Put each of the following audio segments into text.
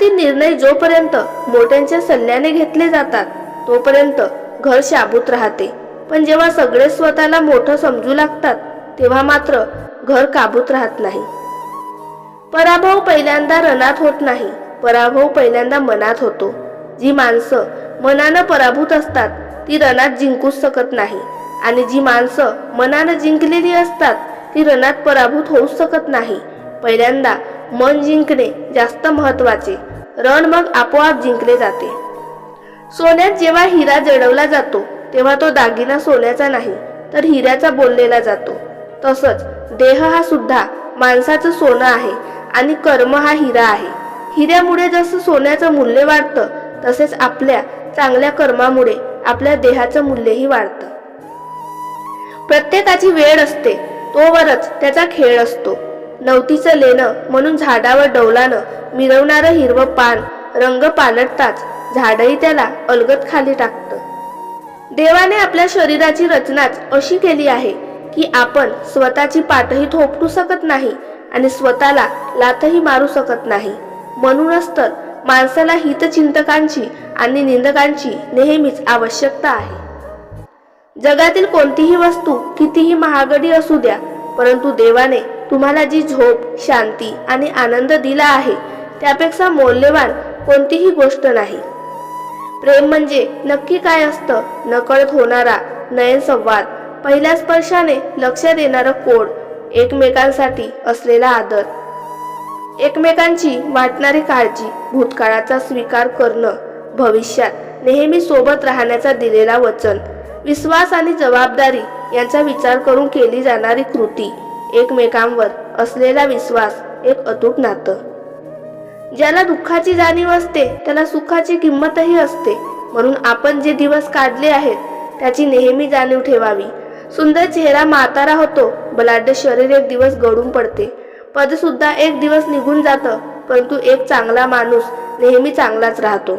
घरातील निर्णय जोपर्यंत मोठ्यांच्या सल्ल्याने घेतले जातात तोपर्यंत घर शाबूत राहते. पण जेव्हा सगळे स्वतःला मोठं समजू लागतात तेव्हा मात्र घर काबूत राहत नाही. पराभव पहिल्यांदा रणात होत नाही पराभव पहिल्यांदा मनात होतो. जी माणसं मनानं पराभूत असतात ती रणात जिंकूच शकत नाही. आणि जी माणसं मनानं जिंकलेली असतात ती रणात पराभूत होऊच शकत नाही. पहिल्यांदा मन जिंकणे जास्त महत्त्वाचे रण मग आपोआप जिंकले जाते. सोन्यात जेव्हा हिरा जडवला जातो तेव्हा तो दागिना सोन्याचा नाही तर हिऱ्याचा बोललेला जातो. तसंच देह हा सुद्धा माणसाचं सोनं आहे आणि कर्म हा हिरा आहे. हिऱ्यामुळे जसं सोन्याचं मूल्य वाढतं तसेच आपल्या चांगल्या कर्मामुळे आपल्या देहाचं मूल्यही वाढतं. प्रत्येकाची वेळ असते तोवरच त्याचा खेळ असतो. नवतीचं लेणं म्हणून झाडावर डौलानं मिरवणारं हिरवं पान रंग पालटताच झाडही त्याला अलगत खाली टाकतं. देवाने आपल्या शरीराची रचनाच अशी केली आहे की आपण स्वतःची पाठही थोपटू शकत नाही आणि स्वतःला लाथही मारू शकत नाही. म्हणूनच तर माणसाला हितचिंतकांची आणि निंदकांची नेहमीच आवश्यकता आहे. जगातील कोणतीही वस्तू कितीही महागडी असू द्या परंतु देवाने तुम्हाला जी झोप शांती आणि आनंद दिला आहे त्यापेक्षा मौल्यवान कोणतीही गोष्ट नाही. प्रेम म्हणजे नक्की काय असतं नकळत होणारा नयन संवाद पहिल्या स्पर्शाने लक्षात येणारं कोड एकमेकांसाठी असलेला आदर. एकमेकांची वाटणारी काळजी भूतकाळाचा स्वीकार करणं भविष्यात नेहमी सोबत राहण्याचा दिलेला वचन विश्वास आणि जबाबदारी यांचा विचार करून केली जाणारी कृती. एकमेकांवर असलेला विश्वास एक अतूट नातं. ज्याला दुःखाची जाणीव असते त्याला सुखाची किंमतही असते. म्हणून आपण जे दिवस काढले आहेत त्याची नेहमी जाणीव ठेवावी. सुंदर चेहरा म्हातारा होतो बलाढ्य शरीर एक दिवस गळून पडते. पद सुद्धा एक दिवस निघून जातं परंतु एक चांगला माणूस नेहमी चांगलाच राहतो.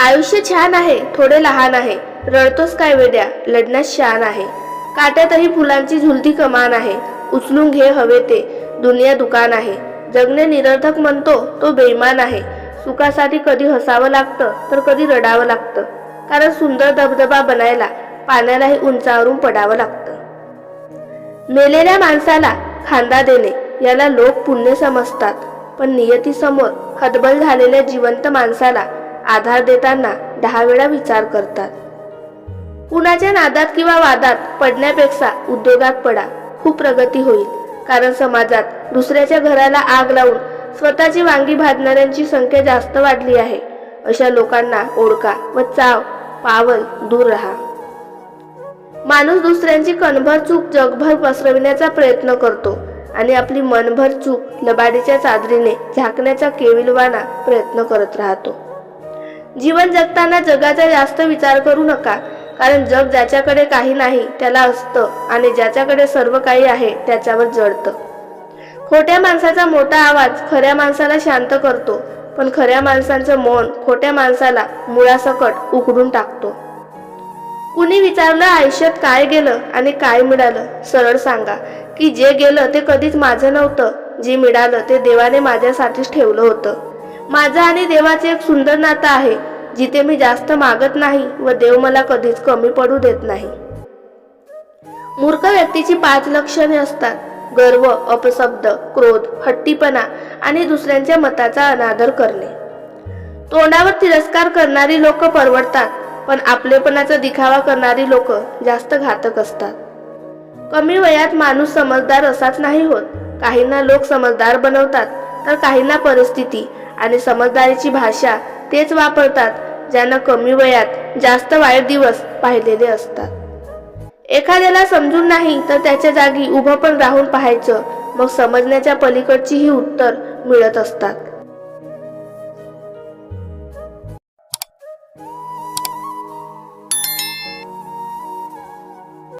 आयुष्य छान आहे थोडे लहान आहे रडतोस काय वेड्या? लढण्यास शान आहे. काट्यातही फुलांची झुलती कमान आहे. उचलून घे हवे ते. दुनिया दुकान आहे. जगणे निरर्थक म्हणतो तो बेईमान आहे. सुखासाठी कधी हसावं लागतं तर कधी रडावं लागतं. कारण सुंदर धबधबा बनायला पाण्यालाही उंचावरून पडावं लागतं. मेलेल्या माणसाला खांदा देणे याला लोक पुण्य समजतात. पण नियतीसमोर हतबल झालेल्या जिवंत माणसाला आधार देताना दहा वेळा विचार करतात. कुणाच्या नादात किंवा वादात पडण्यापेक्षा उद्योगात पडा. खूप प्रगती होईल. कारण समाजात दुसऱ्याच्या घराला आग लावून स्वतःची वांगी भाजणाऱ्यांची संख्या जास्त वाढली आहे. अशा लोकांना ओळखा व चाव पावल दूर राहा. माणूस दुसऱ्यांची कणभर चूक जगभर पसरविण्याचा प्रयत्न करतो आणि आपली मनभर चूक लबाडीच्या चादरीने झाकण्याचा केविलवाना प्रयत्न करत राहतो. जीवन जगताना जगाचा जास्त विचार करू नका. कारण जग ज्याच्याकडे काही नाही त्याला असतं आणि ज्याच्याकडे सर्व काही आहे त्याच्यावर जडतं. खोट्या माणसाचा मोठा आवाज खऱ्या माणसाला शांत करतो पण खऱ्या माणसांचं मौन खोट्या माणसाला मुळासकट उकडून टाकतो. कुणी विचारलं आयुष्यात काय गेलं आणि काय मिळालं? सरळ सांगा की जे गेलं ते कधीच माझं नव्हतं जे मिळालं ते देवाने माझ्यासाठीच ठेवलं होतं. माझं आणि देवाचं एक सुंदर नातं आहे जिथे मी जास्त मागत नाही व देव मला कधीच कमी पडू देत नाही. मूर्ख व्यक्तीची पाच लक्षणे असतात. गर्व अपशब्द क्रोध हट्टीपणा आणि दुसऱ्यांच्या मताचा अनादर करणे. तोंडावर तिरस्कार करणारी लोक परवडतात पण आपलेपणाचा दिखावा करणारी लोक जास्त घातक असतात. कमी वयात माणूस समजदार असाच नाही होत. काहींना लोक समजदार बनवतात तर काहींना परिस्थिती आणि समजदारीची भाषा तेच वापरतात ज्यांना कमी वयात जास्त वाईट दिवस पाहिलेले असतात. एखाद्याला समजून नाही तर त्याच्या जागी उभं पण राहून पाहायचं मग समजण्याच्या पलीकडचीही उत्तर मिळत असतात.